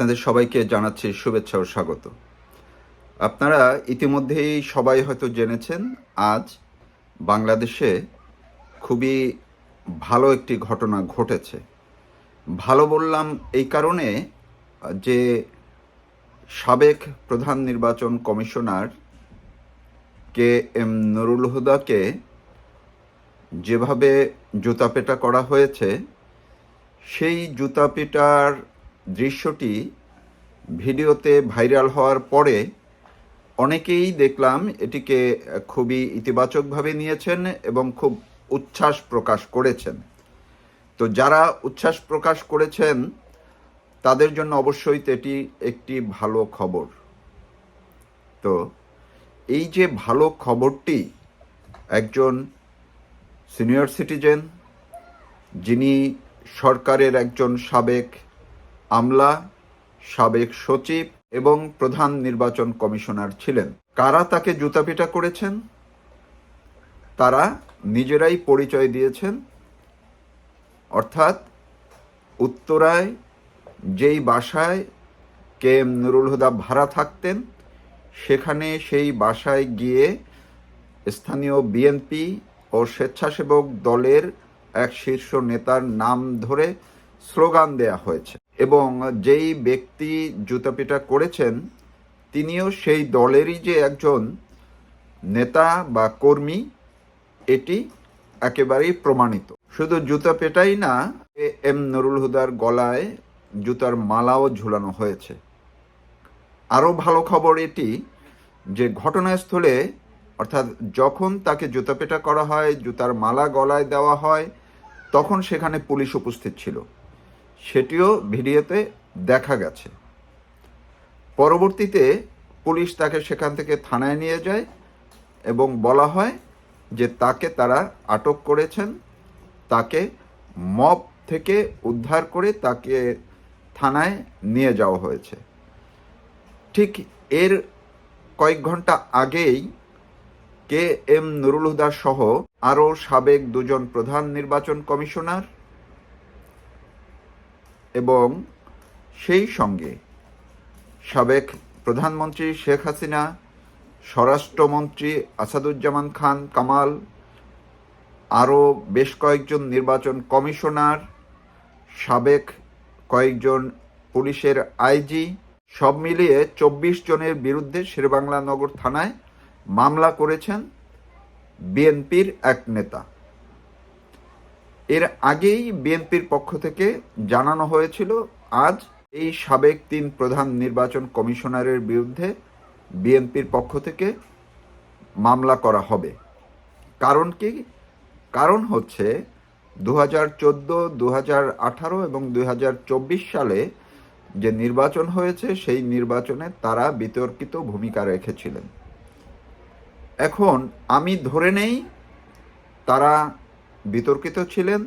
আপনাদের সবাইকে জানাচ্ছি শুভেচ্ছা ও স্বাগত। আপনারা ইতিমধ্যেই সবাই হয়তো জেনেছেন, আজ বাংলাদেশে খুবই ভালো একটি ঘটনা ঘটেছে। ভালো বললাম এই কারণে যে সাবেক প্রধান নির্বাচন কমিশনার কে এম নুরুল হুদাকে যেভাবে জুতাপেটা করা হয়েছে, সেই জুতাপেটার দৃশ্যটি ভিডিওতে ভাইরাল হওয়ার পরে অনেকেই দেখলাম এটিকে খুবই ইতিবাচকভাবে নিয়েছেন এবং খুব উচ্ছ্বাস প্রকাশ করেছেন। তো যারা উচ্ছ্বাস প্রকাশ করেছেন, তাদের জন্য অবশ্যই এটি একটি ভালো খবর। তো এই যে ভালো খবরটি, একজন সিনিয়র সিটিজেন যিনি সরকারের একজন সাবেক আমলা, সাবেক সচিব এবং প্রধান নির্বাচন কমিশনার ছিলেন। কারা তাকে জুতাপিটা করেছেন? তারা নিজেরাই পরিচয় দিয়েছেন। অর্থাৎ উত্তরায় যেই বাসায় কে এম নুরুল হুদা ভাড়া থাকতেন, সেখানে সেই বাসায় গিয়ে স্থানীয় বিএনপি ও স্বেচ্ছাসেবক দলের এক শীর্ষ নেতার নাম ধরে স্লোগান দেয়া হয়েছে। এবং যেই ব্যক্তি জুতাপিটা করেছেন, তিনিও সেই দলেরই যে একজন নেতা বা কর্মী, এটি একেবারেই প্রমাণিত। শুধু জুতা পেটাই না এম নুরুল হুদার গলায় জুতার মালাও ঝুলানো হয়েছে। আরও ভালো খবর এটি যে ঘটনাস্থলে, অর্থাৎ যখন তাকে জুতাপেটা করা হয়, জুতার মালা গলায় দেওয়া হয়, তখন সেখানে পুলিশ উপস্থিত ছিল। সেটিও ভিডিওতে দেখা গেছে। পরবর্তীতে পুলিশ তাকে সেখান থেকে থানায় নিয়ে যায় এবং বলা হয় যে তাকে তারা আটক করেছেন, তাকে মব থেকে উদ্ধার করে তাকে থানায় নিয়ে যাওয়া হয়েছে। ঠিক এর কয়েক ঘণ্টা আগেই কে এম নুরুল হুদা সহ আরও সাবেক দুজন প্রধান নির্বাচন কমিশনার এবং সেই সঙ্গে সাবেক প্রধানমন্ত্রী শেখ হাসিনা, স্বরাষ্ট্রমন্ত্রী আসাদুজ্জামান খান কামাল, আরও বেশ কয়েকজন নির্বাচন কমিশনার, সাবেক কয়েকজন পুলিশের আইজি, সব মিলিয়ে চব্বিশ জনের বিরুদ্ধে শেরবাংলা নগর থানায় মামলা করেছেন বিএনপির এক নেতা। এর আগেই বিএনপির পক্ষ থেকে জানানো হয়েছিল, আজ এই সাবেক তিন প্রধান নির্বাচন কমিশনারের বিরুদ্ধে বিএনপির পক্ষ থেকে মামলা করা হবে। কারণ কি? কারণ হচ্ছে দু হাজার চোদ্দ দু হাজার আঠারো এবং দুই হাজার চব্বিশ সালে যে নির্বাচন হয়েছে, সেই নির্বাচনে তারা বিতর্কিত ভূমিকা রেখেছিলেন। এখন আমি ধরে নেই তারা বিতর্কিত ছিলেন।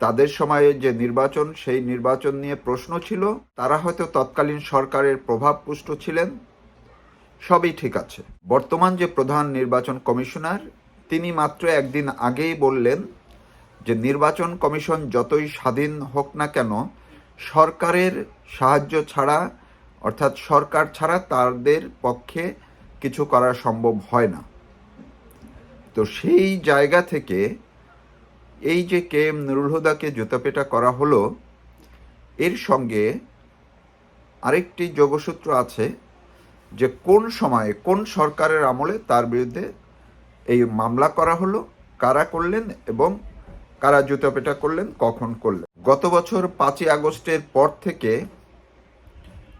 তাদের সময়ে যে নির্বাচন, সেই নির্বাচন নিয়ে প্রশ্ন ছিল। তারা হয়তো তৎকালীন সরকারের প্রভাবপুষ্ট ছিলেন। সবই ঠিক আছে। বর্তমান যে প্রধান নির্বাচন কমিশনার, তিনি মাত্র একদিন আগেই বললেন যে নির্বাচন কমিশন যতই স্বাধীন হোক না কেন, সরকারের সাহায্য ছাড়া, অর্থাৎ সরকার ছাড়া তাদের পক্ষে কিছু করা সম্ভব হয় না। তো সেই জায়গা থেকে এই যে কে এম নুরুল হুদাকে জুতাপেটা করা হলো, এর সঙ্গে আরেকটি যোগসূত্র আছে যে কোন সময়ে কোন সরকারের আমলে তার বিরুদ্ধে এই মামলা করা হলো, কারা করলেন এবং কারা জুতাপেটা করলেন, কখন করলেন। গত বছর পাঁচই আগস্টের পর থেকে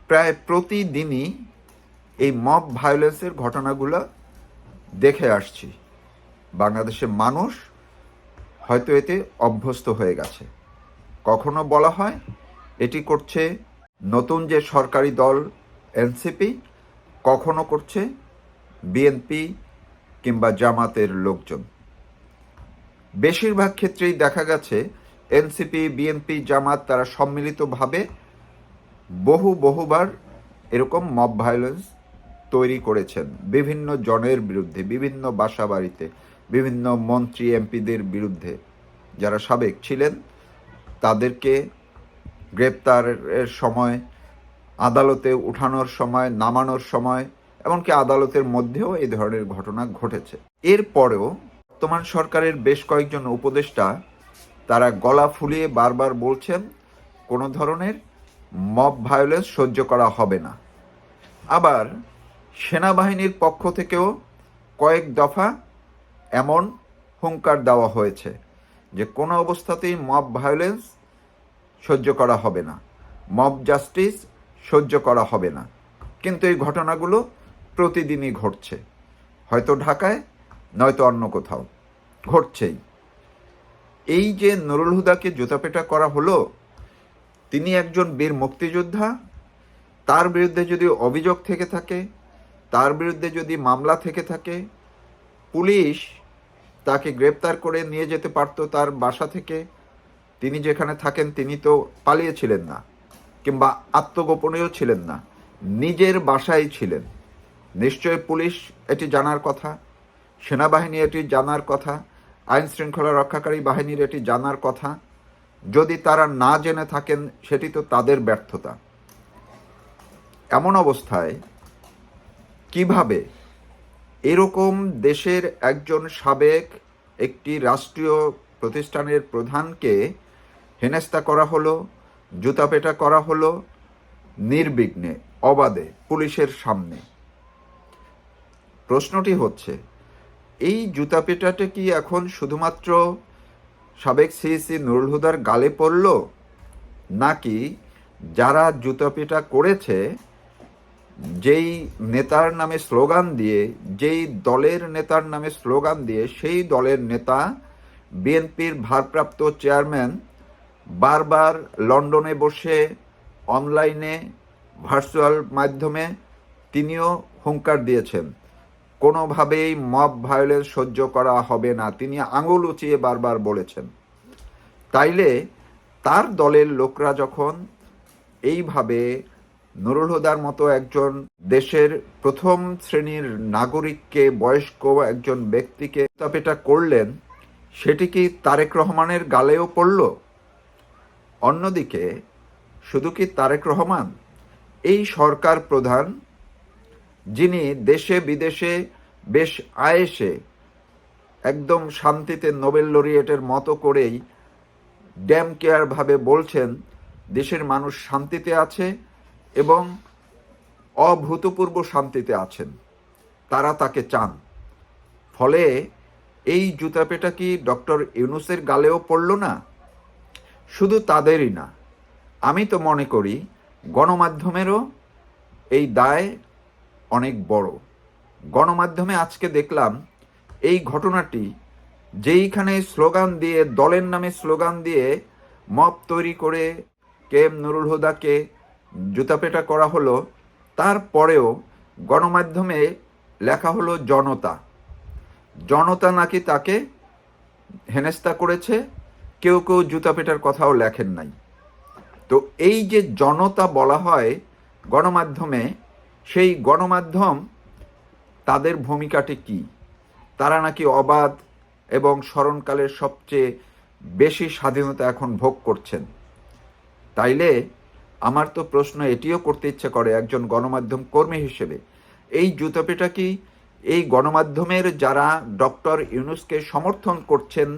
প্রায় প্রতিদিনই এই মব ভায়োলেন্সের ঘটনাগুলো দেখে আসছি। বাংলাদেশের মানুষ হয়তো এতে অভ্যস্ত হয়ে গেছে। কখনো বলা হয়, এটি করছে নতুন যে সরকারি দল এনসিপি, কখনো করছে বিএনপি কিংবা জামাতের লোকজন। বেশিরভাগ ক্ষেত্রেই দেখা গেছে, এনসিপি, বিএনপি, জামাত তারা সম্মিলিতভাবে বহু বহুবার এরকম মব ভায়োলেন্স তৈরি করেছেন। বিভিন্ন জনের বিরুদ্ধে, বিভিন্ন বাসা বাড়িতে বিভিন্ন মন্ত্রী এমপিদের বিরুদ্ধে যারা সাবেক ছিলেন, তাদেরকে গ্রেপ্তারের সময়, আদালতে উঠানোর সময়, নামানোর সময়, এমনকি আদালতের মধ্যেও এই ধরনের ঘটনা ঘটেছে। এরপরেও বর্তমান সরকারের বেশ কয়েকজন উপদেষ্টা তারা গলা ফুলিয়ে বারবার বলছেন, কোনো ধরনের মব ভায়োলেন্স সহ্য করা হবে না। আবার সেনাবাহিনীর পক্ষ থেকেও কয়েক দফা এমন হুঙ্কার দেওয়া হয়েছে যে কোনো অবস্থাতেই মব ভায়োলেন্স সহ্য করা হবে না, মব জাস্টিস সহ্য করা হবে না। কিন্তু এই ঘটনাগুলো প্রতিদিনই ঘটছে। হয়তো ঢাকায়, নয়তো অন্য কোথাও। ঘটছেই। এই যে নুরুল হুদাকে জুতাপেটা করা হলো, তিনি একজন বীর মুক্তিযোদ্ধা, তার বিরুদ্ধে যদি অভিযোগ থেকে থাকে, তার বিরুদ্ধে যদি মামলা থেকে থাকে, পুলিশ তাকে গ্রেপ্তার করে নিয়ে যেতে পারত তার বাসা থেকে। তিনি যেখানে থাকেন, তিনি তো পালিয়েছিলেন না, কিংবা আত্মগোপনেও ছিলেন না, নিজের বাসায় ছিলেন। নিশ্চয় পুলিশ এটি জানার কথা, সেনাবাহিনী এটি জানার কথা আইন শৃঙ্খলা রক্ষাকারী বাহিনীর এটি জানার কথা। যদি তারা না জেনে থাকেন, সেটি তো তাদের ব্যর্থতা। এমন অবস্থায় কীভাবে এরকম দেশের একজন সাবেক একটি রাষ্ট্রীয় প্রতিষ্ঠানের প্রধানকে হেনস্থা করা হলো, জুতাপেটা করা হলো নির্বিঘ্নে, অবাধে, পুলিশের সামনে। প্রশ্নটি হচ্ছে, এই জুতাপেটাটা কি এখন শুধুমাত্র সাবেক সিএসি নুরুল হুদার গালে পড়ল? নাকি যারা জুতাপেটা করেছে যেই নেতার নামে স্লোগান দিয়ে, যেই দলের নেতার নামে স্লোগান দিয়ে, সেই দলের নেতা বিএনপির ভারপ্রাপ্ত চেয়ারম্যান বারবার লন্ডনে বসে, অনলাইনে, ভার্চুয়াল মাধ্যমে তিনিও হুঙ্কার দিয়েছেন। কোনোভাবেই মব ভায়োলেন্স সহ্য করা হবে না, তিনি আঙুল উঁচিয়ে বারবার বলেছেন। তাইলে তার দলের লোকরা যখন এইভাবে নুরুল হুদার মতো একজন দেশের প্রথম শ্রেণির নাগরিককে বয়স্ক একজন ব্যক্তিকে তাপেটা করলেন, সেটি কি তারেক রহমানের গালেও পড়ল? অন্যদিকে, শুধু কি তারেক রহমান, এই সরকার প্রধান, যিনি দেশে বিদেশে বেশ আয়েসে, একদম শান্তিতে নোবেল লরিয়েটের মতো করেই ড্যাম কেয়ারভাবে বলছেন, দেশের মানুষ শান্তিতে আছে এবং অভূতপূর্ব শান্তিতে আছেন। তারা তাকে চান। ফলে এই জুতাপেটা কি ডক্টর ইউনুসের গালেও পড়ল না? শুধু তাদেরই না, আমি তো মনে করি গণমাধ্যমেরও এই দায় অনেক বড়। গণমাধ্যমে আজকে দেখলাম এই ঘটনাটি যেইখানে স্লোগান দিয়ে, দলের নামে স্লোগান দিয়ে মপ তৈরি করে কে এম নুরুল হুদাকে জুতাপেটা করা হলো, তারপরেও গণমাধ্যমে লেখা হলো জনতা। জনতা নাকি তাকে হেনেস্তা করেছে? কেউ কেউ জুতাপেটার কথাও লেখেন নাই। তো এই যে জনতা বলা হয় গণমাধ্যমে, সেই গণমাধ্যম তাদের ভূমিকাটি কি? তারা নাকি অবাধ এবং স্মরণকালের সবচেয়ে বেশি স্বাধীনতা এখন ভোগ করছেন। তাইলে আমার তো প্রশ্ন এটিও করতে ইচ্ছে করে একজন গণমাধ্যম কর্মী হিসেবে। এই জুতোপেটা কি এই গণমাধ্যমের যারা ডক্টর ইউনুসকে সমর্থন করছেন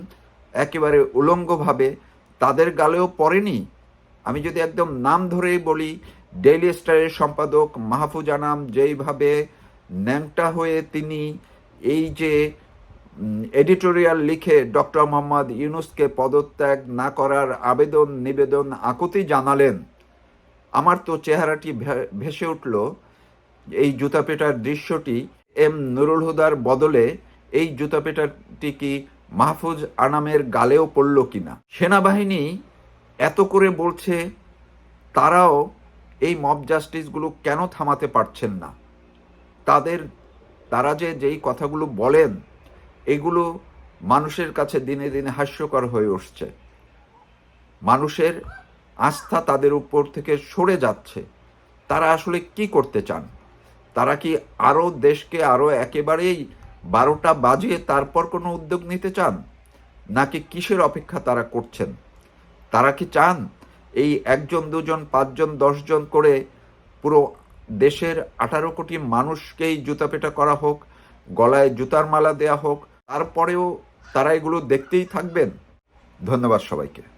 একেবারে উলঙ্গভাবে, তাদের গালেও পড়েনি? আমি যদি একদম নাম ধরেই বলি, ডেইলি স্টারের সম্পাদক মাহফুজ আনাম যেইভাবে ন্যাংটা হয়ে তিনি এই যে এডিটোরিয়াল লিখে ডক্টর মোহাম্মদ ইউনুসকে পদত্যাগ না করার আবেদন নিবেদন আকুতি জানালেন। আমার তো চেহারাটি ভেসে উঠল। এই জুতাপেটার দৃশ্যটি এম নুরুল হুদার বদলে এই জুতাপেটাটি কি মাহফুজ আনামের গালেও পড়ল কিনা? সেনাবাহিনী এত করে বলছে, তারাও এই মব জাস্টিসগুলো কেন থামাতে পারছেন না? তাদের, তারা যে যেই কথাগুলো বলেন, এগুলো মানুষের কাছে দিনে দিনে হাস্যকর হয়ে উঠছে। মানুষের আস্থা তাদের উপর থেকে সরে যাচ্ছে। তারা আসলে কি করতে চান? তারা কি আরও দেশকে আরও একেবারেই বারোটা বাজিয়ে তারপর কোনো উদ্যোগ নিতে চান? নাকি কিসের অপেক্ষা তারা করছেন? তারা কি চান এই একজন, দুজন, পাঁচজন, দশজন করে পুরো দেশের আঠারো কোটি মানুষকেই জুতা পেটা করা হোক, গলায় জুতার মালা দেয়া হোক, তারপরেও তারা এগুলো দেখতেই থাকবেন? ধন্যবাদ সবাইকে।